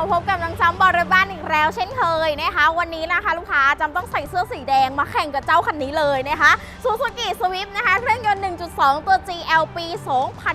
รถบ้านอีกแล้ว เช่นเคยนะคะ วันนี้นะคะลูกค้าจำต้องใส่เสื้อสีแดงมาแข่งกับเจ้าคันนี้เลยนะคะซูซูกิสวิฟนะคะเครื่องยนต์ 1.2 ตัว GL ปี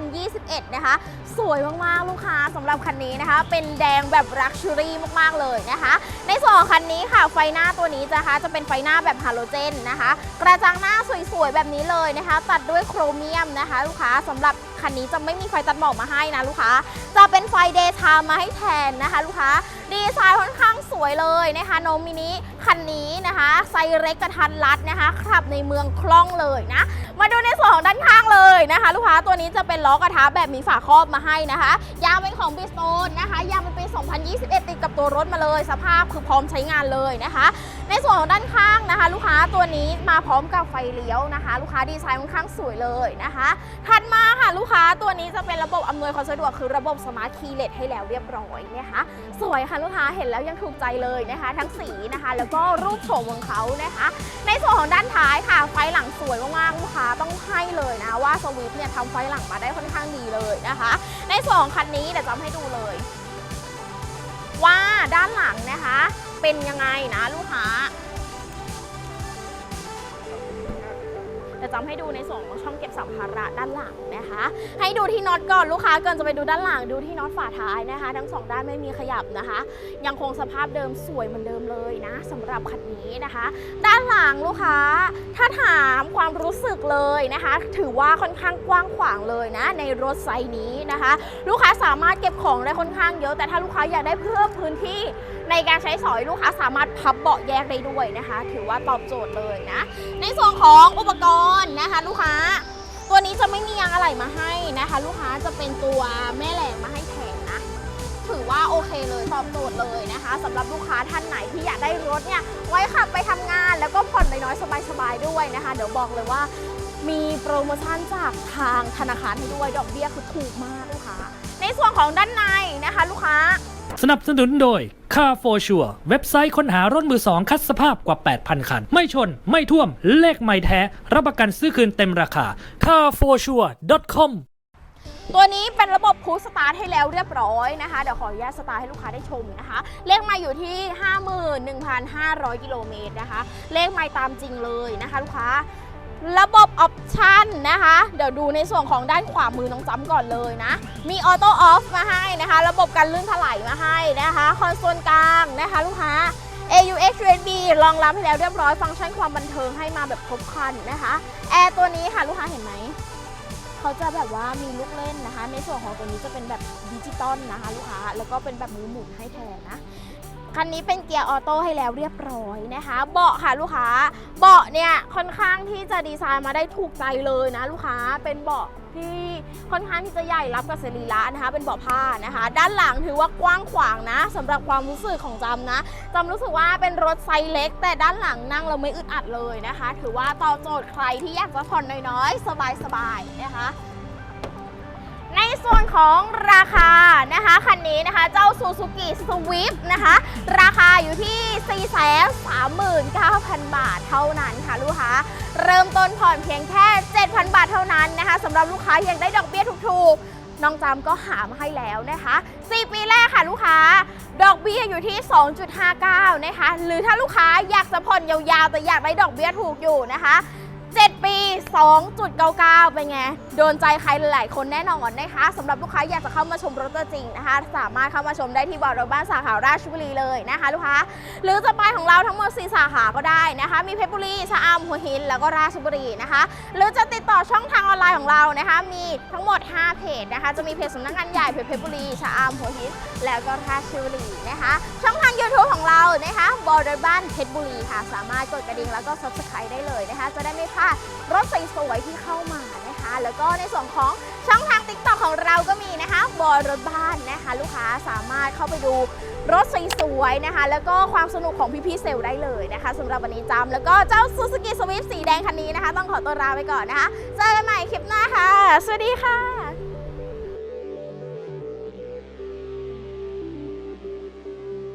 2021 นะคะ สวยมาก ๆ ลูกค้าสำหรับคันนี้นะคะ เป็นแดงแบบรักชูรี่มาก ๆ เลยนะคะ ในส่วนของคันนี้ค่ะไฟหน้าตัวนี้นะคะจะเป็นไฟหน้าแบบฮาโลเจนนะคะ กระจังหน้าสวย ๆ แบบนี้เลยนะคะ ตัดด้วยโครเมียมนะคะ ลูกค้าสำหรับ คันนี้จะไม่มีไฟตัดหมอกมาให้นะลูกค้า จะเป็นไฟเดย์ไทม์มาให้แทนนะคะ ลูกค้าดีไซน์ค่อนข้างสวยเลยนะคะโนมินิคันนี้นะคะไซส์เล็กกระทันรัดนะคะขับในเมืองคล่องเลยนะ มาดูในส่วนของด้านข้างเลยนะคะ ลูกค้าตัวนี้จะเป็นล้อกระทะแบบมีฝาครอบมาให้นะคะ ยางเป็นของบิสโตนนะคะยางเป็นปี 2021 ติดกับตัวรถมาเลย สภาพคือพร้อมใช้งานเลยนะคะ ในส่วนของด้านข้างนะคะ ลูกค้าตัวนี้มาพร้อมกับไฟเลี้ยวนะคะ ลูกค้าดีไซน์ค่อนข้างสวยเลยนะคะถัดมาค่ะลูกค้าตัวนี้จะเป็นระบบอำนวยความสะดวกคือระบบสมาร์ทคีย์เลสให้แล้วเรียบร้อยนะคะสวยค่ะลูกค้าเห็นแล้วยังถูกใจเลยนะคะ ทั้งสีนะคะ แล้วก็รูปโฉมของเขานะคะ ในส่วนของด้านท้ายค่ะ ไฟหลังสวยมากๆลูกค้าต้องให้เลยนะว่าสวิฟเนี่ยทำไฟหลังมาได้ค่อนข้างดีเลยนะคะ ในส่วนของคันนี้เดี๋ยวจะให้ดูเลย ว่าด้านหลังนะคะ เป็นยังไงนะลูกค้า จะจำให้ดูในส่วนของช่องเก็บสัมภาระด้านหลังนะคะ ให้ดูที่น็อตก่อนลูกค้าก่อนจะไปดูด้านหลังดูที่น็อตฝาท้ายนะคะ ทั้งสองด้านไม่มีขยับนะคะ ยังคงสภาพเดิมสวยเหมือนเดิมเลยนะสำหรับคันนี้นะคะ ด้านหลังลูกค้า ถ้าถามความรู้สึกเลยนะคะ ถือว่าค่อนข้างกว้างขวางเลยนะ ในรถไซส์นี้นะคะ ลูกค้าสามารถเก็บของได้ค่อนข้างเยอะแต่ถ้าลูกค้าอยากได้เพิ่มพื้นที่ในการใช้สอยลูกค้าสามารถพับเบาะแยกได้ด้วยนะคะ ถือว่าตอบโจทย์เลยนะ ในส่วนของอุปกรณ์นะคะ ลูกค้า ตัวนี้จะไม่มียางอะไหล่มาให้นะคะ ลูกค้าจะเป็นตัวแม่แหลมมาให้แทนนะ ถือว่าโอเคเลยตอบโจทย์เลยนะคะสำหรับลูกค้าท่านไหนที่อยากได้รถเนี่ยไว้ขับไปทำงานแล้วก็ผ่อนน้อยๆสบายๆด้วยนะคะ เดี๋ยวบอกเลยว่ามีโปรโมชั่นจากทางธนาคารให้ด้วยดอกเบี้ยคือถูกมากลูกค้า ในส่วนของด้านในนะคะ ลูกค้า สนับสนุนโดย Car for Sure เว็บไซต์ค้นหารถมือสองคัดสภาพกว่า 8,000 คัน ไม่ชน ไม่ท่วม เลขไม่แท้ รับประกันซื้อคืนเต็มราคา carforsure.com ตัวนี้เป็นระบบพูสตาร์ทให้แล้วเรียบร้อยนะคะ เดี๋ยวขออนุญาตสตาร์ทให้ลูกค้าได้ชมนะคะ เลขไมาอยู่ที่ 51,500 กิโลเมตรนะคะ เลขไมาตามจริงเลยนะคะ ลูกค้า ระบบออปชันนะคะ เดี๋ยวดูในส่วนของด้านขวามือน้องจำก่อนเลยนะ มีออโต้ออฟมาให้นะคะ ระบบการลื่นถลายมาให้นะคะ คอนโซลกลางนะคะลูกค้า AUX USB รองรับให้แล้วเรียบร้อย ฟังก์ชันความบันเทิงให้มาแบบครบครันนะคะ แอร์ตัวนี้ค่ะลูกค้าเห็นไหม เขาจะแบบว่ามีลูกเล่นนะคะ ในส่วนของตัวนี้จะเป็นแบบดิจิตอลนะคะ ลูกค้า แล้วก็เป็นแบบมือหมุนให้แทนนะ คันนี้เป็นเกียร์ออโต้ให้แล้วเรียบร้อยนะคะ เบาะค่ะลูกค้า เบาะเนี่ยค่อนข้างที่จะดีไซน์มาได้ถูกใจเลยนะลูกค้า เป็นเบาะที่ค่อนข้างที่จะใหญ่รับกับสรีระนะคะ เป็นเบาะผ้านะคะ ด้านหลังถือว่ากว้างขวางนะสำหรับความรู้สึกของจำนะจำรู้สึกว่าเป็นรถไซส์เล็ก แต่ด้านหลังนั่งเราไม่อึดอัดเลยนะคะ ถือว่าตอบโจทย์ใครที่อยากจะผ่อนน้อยๆ สบายๆนะคะ ในส่วนของราคานะคะ คันนี้นะคะ เจ้า Suzuki Swift นะคะ ราคาอยู่ที่ 439,000 บาทเท่านั้นค่ะลูกค้า เริ่มต้นผ่อนเพียงแค่ 7,000 บาทเท่านั้นนะคะสำหรับลูกค้ายังได้ดอกเบี้ยถูกๆ น้องจำก็หามาให้แล้วนะคะ 4 ปีแรกค่ะลูกค้า ดอกเบี้ยอยู่ที่ 2.59 นะคะ หรือถ้าลูกค้าอยากจะผ่อนยาวๆ แต่อยากได้ดอกเบี้ยถูกอยู่นะคะ 7 ปี 2.99 เป็นไง โดนใจใครหลายๆ คนแน่นอนนะคะสำหรับลูกค้าอยากจะเข้ามาชมรถตัวจริงนะคะ สามารถเข้ามาชมได้ที่บอร์ดบ้านสาขาราชบุรีเลยนะคะลูกค้า หรือจะไปของเราทั้งหมด 4 สาขาก็ได้นะคะ มีเพชรบุรีชะอำหัวหิน แล้วก็ราชบุรีนะคะ หรือจะติดต่อช่องทางออนไลน์ของเรานะคะ มีทั้งหมด 5 เพจนะคะ จะมีเพจสำนักงานใหญ่เพจเพชรบุรีชะอำหัวหิน แล้วก็ราชบุรีนะคะ ช่องทาง YouTube ของเรานะคะบอร์ดบ้านเพชรบุรีค่ะ สามารถกดกระดิ่งแล้วก็ subscribe ได้เลยนะคะ จะได้ไม่พลาดรถสวยๆที่เข้ามานะคะ แล้วก็ในส่วนของช่องทาง t ิ k t o k ของเราก็มีนะคะบอรถบ้านนะคะ ลูกค้าสามารถเข้าไปดูรถสวยๆนะคะ แล้วก็ความสนุกของพี่ๆเซลได้เลยนะคะสำหรับวันนี้จำแล้วก็เจ้าซูซูกิสวิฟสีแดงคันนี้นะคะ ต้องขอตัวลาไปก่อนนะคะ เจอกันใหม่คลิปหน้าค่ะ สวัสดีค่ะ